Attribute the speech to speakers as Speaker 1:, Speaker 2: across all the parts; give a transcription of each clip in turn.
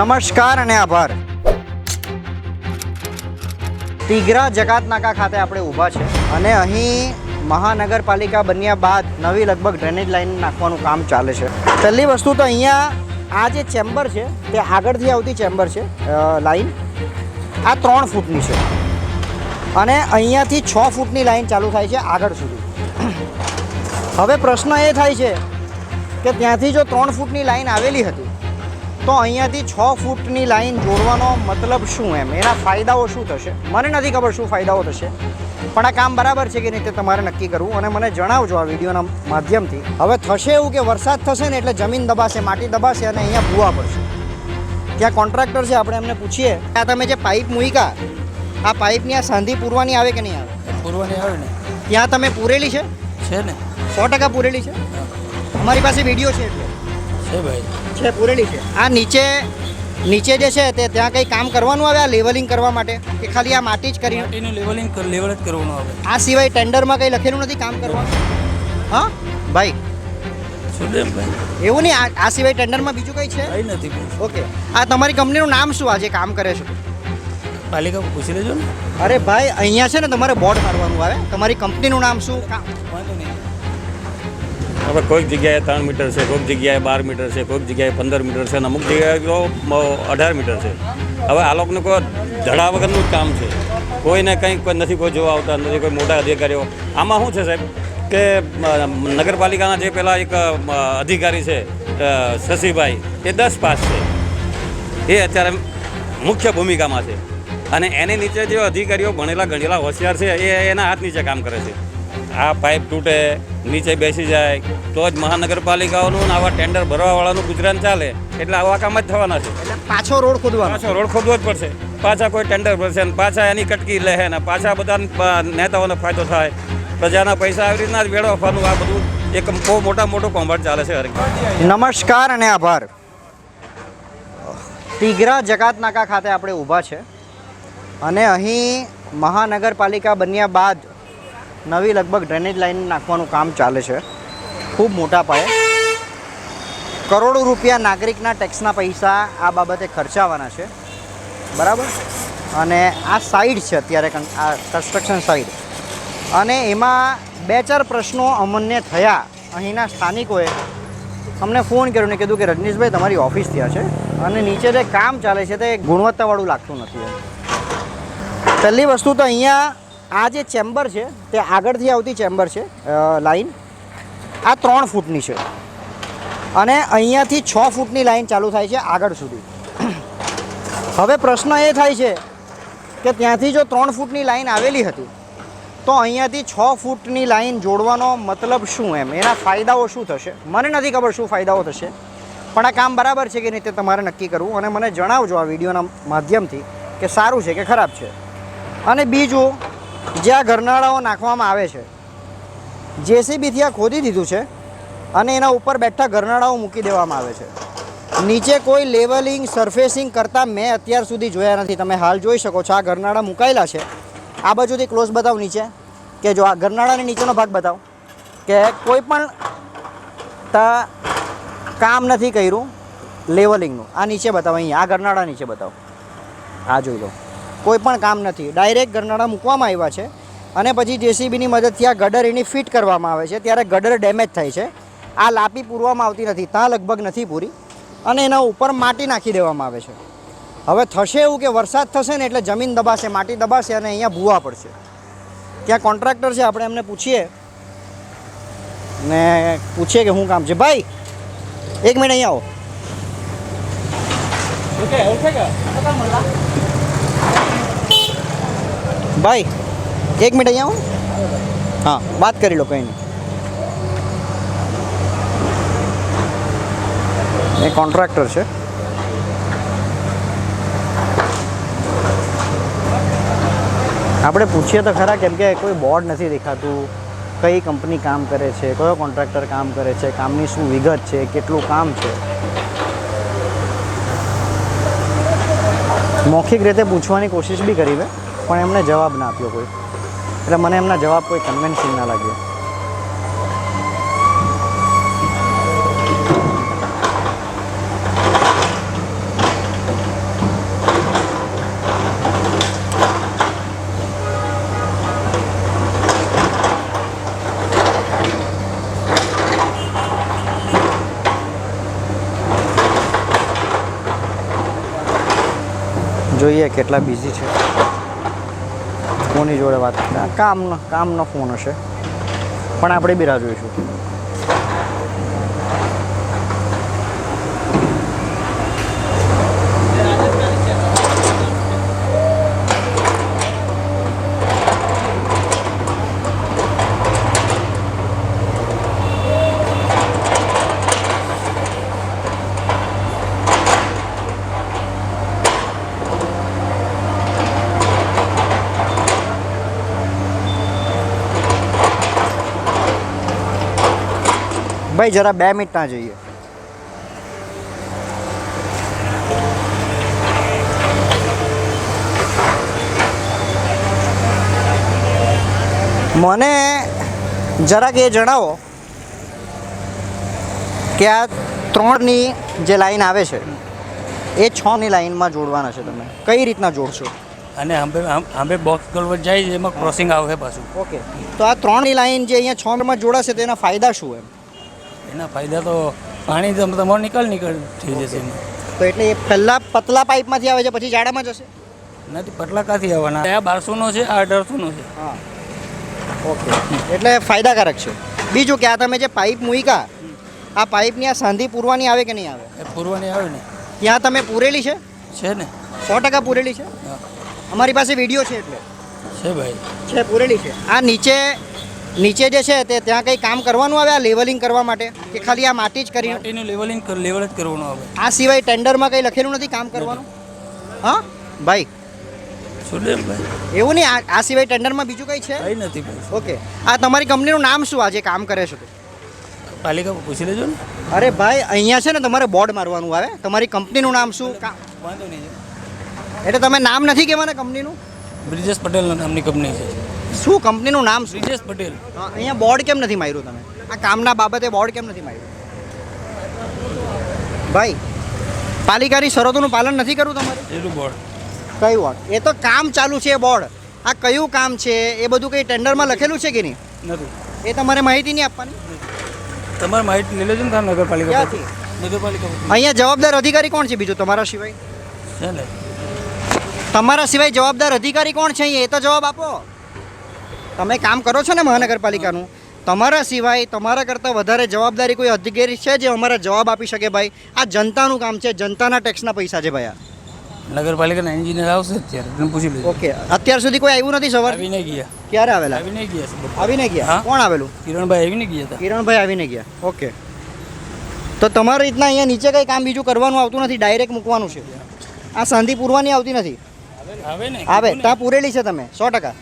Speaker 1: નમસ્કાર અને આભાર. તિગરા જકાત નાકા ખાતે આપણે ઊભા છે અને અહીં મહાનગરપાલિકા બન્યા બાદ નવી લગભગ ડ્રેનેજ લાઈન નાખવાનું કામ ચાલે છે. પહેલી વસ્તુ તો અહીંયા આ જે ચેમ્બર છે તે આગળથી આવતી ચેમ્બર છે લાઈન આ ત્રણ ફૂટની છે. અને અહીંયાથી છ ફૂટની લાઈન ચાલુ થાય છે આગળ સુધી. હવે પ્રશ્ન એ થાય છે કે ત્યાંથી જો ત્રણ ફૂટની લાઈન આવેલી હતી તો અહીંયાથી છ ફૂટની લાઈન જોડવાનો મતલબ શું એમ? એના ફાયદાઓ શું થશે? મને નથી ખબર શું ફાયદાઓ થશે. પણ આ કામ બરાબર છે કે નહીં તે તમારે નક્કી કરવું અને મને જણાવજો આ વિડીયોના માધ્યમથી. હવે થશે એવું કે વરસાદ થશે ને એટલે જમીન દબાશે માટી દબાશે અને અહીંયા ભૂવા પડશે. ત્યાં કોન્ટ્રાક્ટર છે આપણે એમને પૂછીએ. આ તમે જે પાઇપ મૂક્યા આ પાઇપની આ સાંધી પૂરવાની આવે કે નહીં આવે?
Speaker 2: પૂરવાની આવે ને.
Speaker 1: ત્યાં તમે પૂરેલી છે?
Speaker 2: છે ને.
Speaker 1: સો ટકા પૂરેલી છે? અમારી પાસે વીડિયો છે એટલે.
Speaker 2: છે ભાઈ.
Speaker 1: છે પૂરેલી છે. આ નીચે નીચે જે છે તે ત્યાં કંઈ કામ કરવાનું આવે આ લેવલિંગ કરવા માટે? કે ખાલી આ માટી જ કરી?
Speaker 2: માટીનું લેવલિંગ લેવલ જ કરવાનું આવે.
Speaker 1: આ સિવાય ટેન્ડરમાં કંઈ લખેલું નથી કામ કરવાનું હા? ભાઈ. એવું નહીં આ સિવાય ટેન્ડરમાં બીજું કંઈ છે?
Speaker 2: કંઈ નથી
Speaker 1: ઓકે. આ તમારી કંપનીનું નામ શું આજે કામ કરે છે?
Speaker 2: પાલિકા પૂછી લેજો ને.
Speaker 1: અરે ભાઈ અહીંયા છે ને તમારે બોર્ડ મારવાનું આવે. તમારી કંપનીનું નામ શું?
Speaker 2: વાંધો નહીં.
Speaker 3: હવે કોઈક જગ્યાએ ત્રણ મીટર છે, કોઈક જગ્યાએ બાર મીટર છે, કોઈક જગ્યાએ પંદર મીટર છે અને અમુક જગ્યાએ તો અઢાર મીટર છે. હવે આ લોકોનું કોઈ ધડા વગરનું જ કામ છે. કોઈને કંઈક કોઈ નથી, કોઈ જોવા આવતા નથી, કોઈ મોટા અધિકારીઓ. આમાં શું છે સાહેબ? કે નગરપાલિકાના જે પેલા એક અધિકારી છે શશીભાઈ, એ દસ પાસ છે. એ અત્યારે મુખ્ય ભૂમિકામાં છે. અને એની નીચે જે અધિકારીઓ ભણેલા ગણેલા હોશિયાર છે, એ એના હાથ નીચે કામ કરે છે. આ પાઇપ તૂટે નીચે બેસી જાય તો જ મહાનગરપાલિકાઓનું ને આવા ટેન્ડર ભરવાવાળાનું ગુજરાન ચાલે. એટલે આવા કામ જ થવાના છે.
Speaker 1: એટલે પાછો રોડ ખોદવાનો
Speaker 3: પાછો રોડ ખોદવો જ પડશે. પાછા કોઈ ટેન્ડર ભરશે ને પાછા એની કટકી લે ને પાછા બધા નેતાઓને ફાયદો થાય. પ્રજાના પૈસા આવી રીતના જ વેડવવાનું આ બધું એક બહુ મોટા મોટું કોમ્બાટ ચાલે છે
Speaker 1: નમસ્કાર અને આભાર. તીગરા જકાતનાકા ખાતે આપણે ઊભા છે. અને અહીં મહાનગરપાલિકા બન્યા બાદ નવી લગભગ ડ્રેનેજ લાઈન નાખવાનું કામ ચાલે છે. ખૂબ મોટા પાયે. કરોડો રૂપિયા નાગરિકના ટેક્સના પૈસા આ બાબતે ખર્ચાવાના છે. બરાબર? અને આ સાઈડ છે અત્યારે આ કન્સ્ટ્રક્શન સાઇડ અને એમાં બે ચાર પ્રશ્નો અમને થયા. અહીંના સ્થાનિકોએ અમને ફોન કર્યો ને કીધું કે, રજનીશભાઈ, તમારી ઓફિસ ત્યાં છે અને નીચે જે કામ ચાલે છે તે ગુણવત્તાવાળું લાગતું નથી. પહેલી વસ્તુ તો અહીંયા આ જે ચેમ્બર છે, તે આગળથી આવતી ચેમ્બર છે લાઈન. આ ત્રણ ફૂટની છે. અને અહીંયાથી છ ફૂટની લાઈન ચાલુ થાય છે આગળ સુધી. હવે પ્રશ્ન એ થાય છે કે ત્યાંથી જો ત્રણ ફૂટની લાઈન આવેલી હતી, તો અહીંયાથી છ ફૂટની લાઈન જોડવાનો મતલબ શું એમ? એના ફાયદાઓ શું થશે? મને નથી ખબર શું ફાયદાઓ થશે. પણ આ કામ બરાબર છે કે નહીં તે તમારે નક્કી કરવું અને મને જણાવજો આ વિડીયોના માધ્યમથી કે સારું છે કે ખરાબ છે. અને બીજું જે આ ગરનાળાઓ નાખવામાં આવે છે. જેસીબીથી આ ખોદી દીધું છે અને એના ઉપર બેઠા ગરનાળાઓ મૂકી દેવામાં આવે છે. નીચે કોઈ લેવલિંગ, સરફેસિંગ કરતાં મેં અત્યાર સુધી જોયા નથી. તમે હાલ જોઈ શકો છો આ ગરનાળા મુકાયેલા છે. આ બાજુથી ક્લોઝ બતાવો નીચે. કે જો આ ગરનાળાની નીચેનો ભાગ બતાવો. કે કોઈ પણ તા કામ નથી કર્યું લેવલિંગનું. આ નીચે બતાવો અહીંયા આ ગરનાળા નીચે બતાવો. આ જોઈ લો. કોઈ પણ કામ નથી. ડાયરેક્ટ ગરનાળા મૂકવામાં આવ્યા છે અને પછી જેસીબીની મદદથી આ ગડર એની ફિટ કરવામાં આવે છે. ત્યારે ગડર ડેમેજ થાય છે. આ લાપી પૂરવામાં આવતી નથી. ત્યાં લગભગ નથી પૂરી અને એના ઉપર માટી નાખી દેવામાં આવે છે. હવે થશે એવું કે વરસાદ થશે ને એટલે જમીન દબાશે, માટી દબાશે અને અહીંયા ભૂવા પડશે. ત્યાં કોન્ટ્રાક્ટર છે, આપણે એમને પૂછીએ. ને પૂછીએ કે શું કામ છે. ભાઈ, એક મિનિટ અહીંયા આવો. ભાઈ, એક મિનિટ અહીંયા આવો. હા, વાત કરી લો કંઈ નહીં. એ કોન્ટ્રાક્ટર છે. આપણે પૂછીએ તો ખરા કેમ કે કોઈ બોર્ડ નથી દેખાતું, કઈ કંપની કામ કરે છે, કયો કોન્ટ્રાક્ટર કામ કરે છે, કામની શું વિગત છે, કેટલું કામ છે. મૌખિક રીતે પૂછવાની કોશિશ બી કરી મેં. પણ એમણે જવાબ ના આપ્યો કોઈ. એટલે મને એમના જવાબ કોઈ કન્વેન્સિંગ ના લાગ્યો. જોઈએ કેટલા બિઝી છે. કોની જોડે વાત કામનો કામનો ફોન હશે. પણ આપણે બી જોઈશું ભાઈ જરા બે મિનિટ ના જઈએ. મને જરાક એ જણાવો કે આ ત્રણની જે લાઈન આવે છે એ છની લાઈનમાં જોડવાના છે તમે. કઈ રીતના જોડશો?
Speaker 2: અને આંબે આંબે બોક્સ ગળવટ જાય એમાં ક્રોસિંગ આવે પાછું.
Speaker 1: ઓકે. તો આ ત્રણની લાઈન જે અહીંયા છ માં જોડાશે તેના ફાયદા શું એમ?
Speaker 2: એના ફાયદા તો પાણી તો તમારો નીકળ નીકળ થઈ જશે
Speaker 1: તો એટલે એ પહેલાં પતલા પાઇપમાંથી આવે છે પછી જાડામાં જશે?
Speaker 2: નથી પતલા ક્યાંથી આવવાના? આ બારસોનો છે આ અઢારસોનો છે.
Speaker 1: હા. ઓકે. એટલે ફાયદાકારક છે. બીજું કે આ તમે જે પાઇપ મૂક્યા આ પાઇપની આ સાંધી પૂરવાની આવે કે નહીં આવે?
Speaker 2: એ પૂરવાની આવે ને.
Speaker 1: ત્યાં તમે પૂરેલી છે?
Speaker 2: છે ને.
Speaker 1: સો ટકા પૂરેલી છે? અમારી પાસે વીડિયો છે એટલે.
Speaker 2: છે ભાઈ.
Speaker 1: છે પૂરેલી છે. આ નીચે નીચે જે છે તે ત્યાં કંઈ કામ કરવાનું આવે આ લેવલિંગ કરવા માટે? કે ખાલી આ માટી જ કરી
Speaker 2: માટીનું લેવલિંગ લેવલ જ કરવાનું આવે.
Speaker 1: આ સિવાય ટેન્ડરમાં કંઈ લખેલું નથી કામ કરવાનું? હા? ભાઈ. એવું નહીં આ સિવાય ટેન્ડરમાં બીજું કંઈ છે?
Speaker 2: કંઈ નથી
Speaker 1: ઓકે આ તમારી કંપનીનું નામ શું આજે કામ કરે છે?
Speaker 2: પાલિકા પૂછી લેજો ને.
Speaker 1: અરે ભાઈ અહીંયા છે ને તમારે બોર્ડ મારવાનું આવે. તમારી કંપનીનું નામ શું?
Speaker 2: વાંધો નહીં.
Speaker 1: એટલે તમે નામ નથી કહેવાના કંપનીનું
Speaker 2: બ્રિજેશ પટેલ નામની કંપની છે.
Speaker 1: શું કંપનીનું નામ
Speaker 2: શ્રીજેશ પટેલ.
Speaker 1: અહીંયા બોર્ડ કેમ નથી માર્યું તમે? આ કામના બાબતે બોર્ડ કેમ નથી માર્યું? ભાઈ પાલિકાની શરતોનું પાલન નથી કરવું તમારે?
Speaker 2: એટલું બોર્ડ.
Speaker 1: કયું બોર્ડ? એ તો કામ ચાલુ છે બોર્ડ. આ કયું કામ છે? એ બધું કંઈ ટેન્ડરમાં લખેલું છે કે નહીં?
Speaker 2: નથી.
Speaker 1: એ તમારે માહિતી નહીં આપવાની?
Speaker 2: તમારે માહિતી લઈ લેજો ને નગરપાલિકા નગરપાલિકા
Speaker 1: અહીંયા જવાબદાર અધિકારી કોણ છે બીજું? તમારા સિવાય? તમારા સિવાય જવાબદાર અધિકારી કોણ છે અહીંયા એ તો જવાબ આપો. તમે કામ કરો છો ને મહાનગરપાલિકાનું તમારા સિવાય તમારા કરતાં વધારે જવાબદારી કોઈ અધિકારી છે જે અમારા જવાબ આપી શકે ભાઈ? આ જનતાનું કામ છે જનતાના ટેક્સના પૈસા છે ભાઈ આ.
Speaker 2: નગરપાલિકાના એન્જિનિયર આવશે અત્યારે પૂછી લેજો.
Speaker 1: ઓકે અત્યાર સુધી કોઈ આવ્યું નથી સવાર?
Speaker 2: આવીને ગયા.
Speaker 1: ક્યારે આવેલા?
Speaker 2: આવીને ગયા
Speaker 1: આવીને ગયા? કોણ આવેલું?
Speaker 2: કિરણભાઈ આવીને ગયા હતા.
Speaker 1: કિરણભાઈ આવીને ગયા. ઓકે. તો તમારી રીતના અહીંયા નીચે કંઈ કામ બીજું કરવાનું આવતું નથી? ડાયરેક્ટ મૂકવાનું છે. આ સાંધી પૂરવાની આવતી નથી?
Speaker 2: આવે ને.
Speaker 1: આવે. ત્યાં પૂરેલી છે તમે સો ટકા.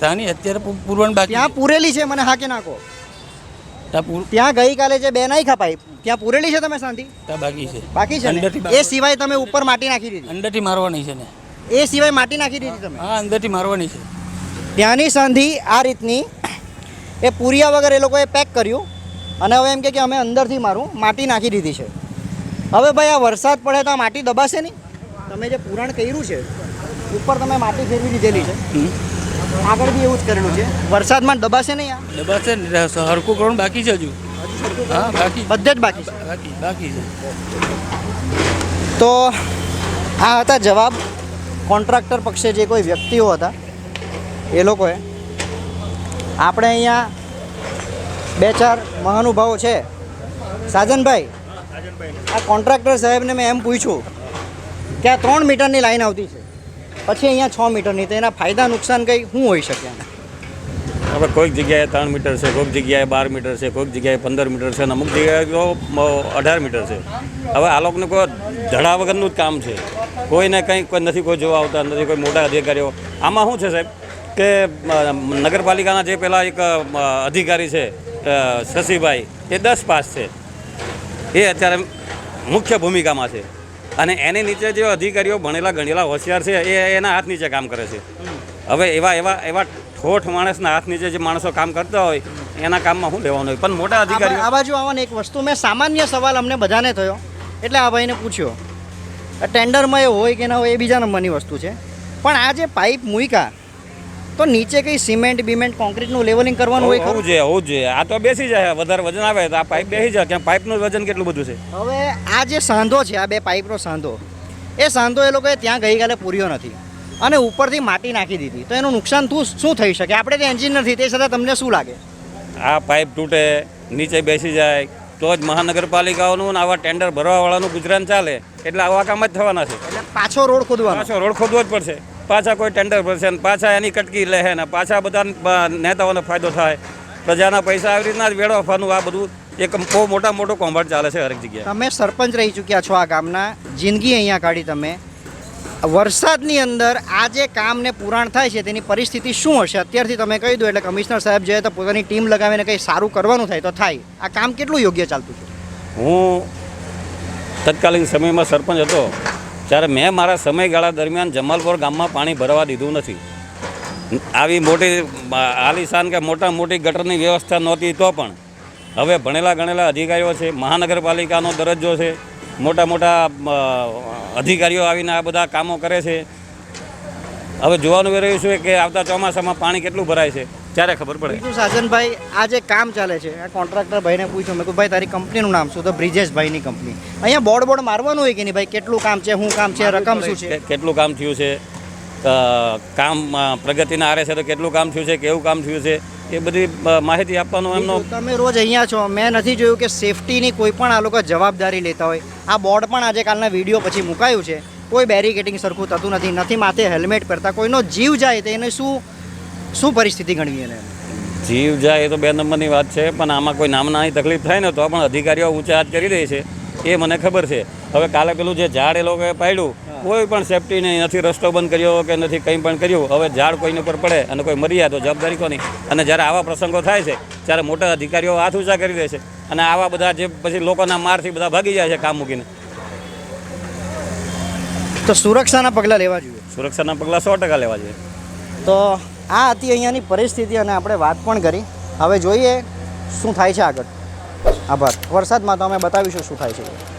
Speaker 2: તાની અત્યારે પૂરવાનું બાકી
Speaker 1: ત્યાં પૂરેલી છે મને હા કે નાખો.
Speaker 2: ત્યાં
Speaker 1: ગઈકાલે જે બે નહીં ખપાઈ ત્યાં પૂરેલી છે તમે શાંતિ?
Speaker 2: ત્યાં બાકી છે.
Speaker 1: બાકી છે એ સિવાય તમે ઉપર માટી નાખી દીધી.
Speaker 2: અંદરથી મારવાની છે ને.
Speaker 1: એ સિવાય માટી નાખી દીધી તમે?
Speaker 2: હા અંદરથી મારવાની છે.
Speaker 1: ત્યાંની સાંધી આ રીતની એ પૂરિયા વગર એ લોકોએ પેક કર્યું અને હવે એમ કે અમે અંદરથી મારું માટી નાખી દીધી છે. હવે ભાઈ આ વરસાદ પડે તો આ માટી દબાશે નહીં? તમે જે પુરાણ કર્યું છે ઉપર તમે માટી ફેરવી દીધેલી છે. આગળ બી એવું જ કરેલું છે? વરસાદમાં દબાશે નહીં આ?
Speaker 2: દબાશે હરકું કરવાનું બાકી છે હજુ. હા બાકી.
Speaker 1: બધે જ બાકી છે?
Speaker 2: બાકી બાકી છે.
Speaker 1: તો આ હતા જવાબ. કોન્ટ્રાક્ટર પક્ષે જે કોઈ વ્યક્તિઓ હતા એ લોકોએ આપણે અહીંયા બે ચાર મહાનુભાવો છે. સાજનભાઈ. આ કોન્ટ્રાક્ટર સાહેબને મેં એમ પૂછ્યું કે આ ત્રણ મીટરની લાઈન આવતી છે? પછી અહીંયા છ મીટરની તો એના ફાયદા, નુકસાન કંઈ શું હોઈ શકે
Speaker 3: આપણે કોઈક જગ્યાએ ત્રણ મીટર છે, કોઈક જગ્યાએ બાર મીટર છે, કોઈક જગ્યાએ પંદર મીટર છે, અને અમુક જગ્યાએ તો અઢાર મીટર છે. હવે આ લોકોને કોઈ ધડા વગરનું જ કામ છે. કોઈને કંઈ, કોઈ નથી કોઈ જોવા આવતા, નથી કોઈ મોટા અધિકારીઓ. આમાં શું છે સાહેબ? કે નગરપાલિકાના જે પેલા એક અધિકારી છે શશીભાઈ, એ દસ પાસ છે. એ અત્યારે મુખ્ય ભૂમિકામાં છે. અને એની નીચે જે અધિકારીઓ ભણેલા ગણેલા હોશિયાર છે એ એના હાથ નીચે કામ કરે છે. હવે એવા એવા એવા ઠોઠ માણસના હાથ નીચે જે માણસો કામ કરતા હોય એના કામમાં શું લેવાનું હોય? પણ મોટા અધિકારી
Speaker 1: આ બાજુ આવવાની એક વસ્તુ. મેં સામાન્ય સવાલ અમને બધાને થયો. એટલે આ ભાઈને પૂછ્યો. ટેન્ડરમાં એ હોય કે ના હોય એ બીજા નંબરની વસ્તુ છે. પણ આ જે પાઇપ મૂક્યા તો નીચે કંઈ સિમેન્ટ બિમેન્ટ કોન્ક્રીટનું લેવલિંગ કરવાનું હોય
Speaker 3: હોવું
Speaker 1: ખરું?
Speaker 3: જોઈએ હોવું જોઈએ. આ તો બેસી જાય વધારે વજન આવે તો આ પાઇપ બેસી જાય. ક્યાં પાઇપનું વજન કેટલું બધું છે?
Speaker 1: હવે આ જે સાંધો છે આ બે પાઇપનો સાંધો એ સાંધો એ લોકોએ ત્યાં ગઈકાલે પૂર્યો નથી. અને ઉપરથી માટી નાખી દીધી. તો એનું નુકસાન શું થઈ શકે? આપણે તો એન્જિન નથી તે છતાં તમને શું લાગે?
Speaker 3: આ પાઇપ તૂટે નીચે બેસી જાય. તો જ મહાનગરપાલિકાઓનું આવા ટેન્ડર ભરવાવાળાનું ગુજરાન ચાલે. એટલે આવા કામ જ થવાના છે.
Speaker 1: એટલે પાછો રોડ ખોદવાનો.
Speaker 3: પાછો રોડ ખોદવો જ પડશે. પાછા કોઈ ટેન્ડર ભરશે ને પાછા એની કટકી લે ને પાછા બધા નેતાઓને ફાયદો થાય. પ્રજાના પૈસા આવી રીતના જ વેડફવાનું આ બધું એક બહુ મોટા મોટો કોમ્બાટ ચાલે છે હરેક જગ્યાએ.
Speaker 1: તમે સરપંચ રહી ચૂક્યા છો આ ગામના. જિંદગી અહીંયા કાઢી તમે. વરસાદની અંદર આ જે કામને પુરાણ થાય છે તેની પરિસ્થિતિ શું હશે? અત્યારથી તમે કહી દો એટલે કમિશનર સાહેબ જે તો પોતાની ટીમ લગાવીને કંઈ સારું કરવાનું થાય તો થાય. આ કામ કેટલું યોગ્ય ચાલતું છે?
Speaker 3: હું તત્કાલીન સમયમાં સરપંચ હતો. ત્યારે મેં મારા સમયગાળા દરમિયાન જમાલપુર ગામમાં પાણી ભરવા દીધું નથી. આવી મોટી આલિશાન કે મોટા મોટી ગટરની વ્યવસ્થા નહોતી તો પણ. હવે ભણેલા ગણેલા અધિકારીઓ છે, મહાનગરપાલિકાનો દરજ્જો છે, મોટા મોટા અધિકારીઓ આવીને આ બધા કામો કરે છે. હવે જોવાનું એ રહ્યું છે કે આવતા ચોમાસામાં પાણી કેટલું ભરાય છે? ત્યારે ખબર પડે.
Speaker 1: બીજું સાજનભાઈ આ જે કામ ચાલે છે આ કોન્ટ્રાક્ટર ભાઈને પૂછ્યું મેં કહું ભાઈ તારી કંપનીનું નામ શું? તો બ્રિજેશભાઈની કંપની અહીંયા બોર્ડ બોર્ડ મારવાનું હોય કે નહીં ભાઈ? કેટલું કામ છે શું કામ છે રકમ શું છે?
Speaker 3: કેટલું કામ થયું છે કામ પ્રગતિના આરે છે તો કેટલું કામ થયું છે કેવું કામ થયું છે એ બધી માહિતી આપવાનો એમનો
Speaker 1: તમે રોજ અહીંયા છો મેં નથી જોયું કે સેફટીની કોઈ પણ આ લોકો જવાબદારી લેતા હોય. આ બોર્ડ પણ આજે કાલના વીડિયો પછી મુકાયું છે. કોઈ બેરિકેટિંગ સરખું થતું નથી નથી માથે હેલ્મેટ પહેરતા કોઈનો જીવ જાય તો એને શું શું પરિસ્થિતિ ગણવી એને?
Speaker 3: જીવ જાય એ તો બે નંબરની વાત છે પણ આમાં કોઈ નામનાની તકલીફ થાય ને તો પણ અધિકારીઓ ઊંચા હાથ કરી દે છે. એ મને ખબર છે. હવે કાલે પેલું જે ઝાડ એ લોકોએ પાડ્યું કોઈ પણ સેફટી નહીં નથી રસ્તો બંધ કર્યો કે નથી કંઈ પણ કર્યું હવે ઝાડ કોઈની ઉપર પડે અને કોઈ મરી જાય તો જવાબદારી કોની? અને જ્યારે આવા પ્રસંગો થાય છે ત્યારે મોટા અધિકારીઓ હાથ ઊંચા કરી દે છે. અને આવા બધા જે પછી લોકોના મારથી બધા ભાગી જાય છે કામ મૂકીને.
Speaker 1: તો સુરક્ષાના પગલાં લેવા જોઈએ.
Speaker 3: સુરક્ષાના પગલાં સો ટકા લેવા જોઈએ.
Speaker 1: તો આ હતી અહીંયાની પરિસ્થિતિ અને આપણે વાત પણ કરી. હવે જોઈએ શું થાય છે આગળ. આભાર. વરસાદમાં તો અમે બતાવીશું શું થાય છે.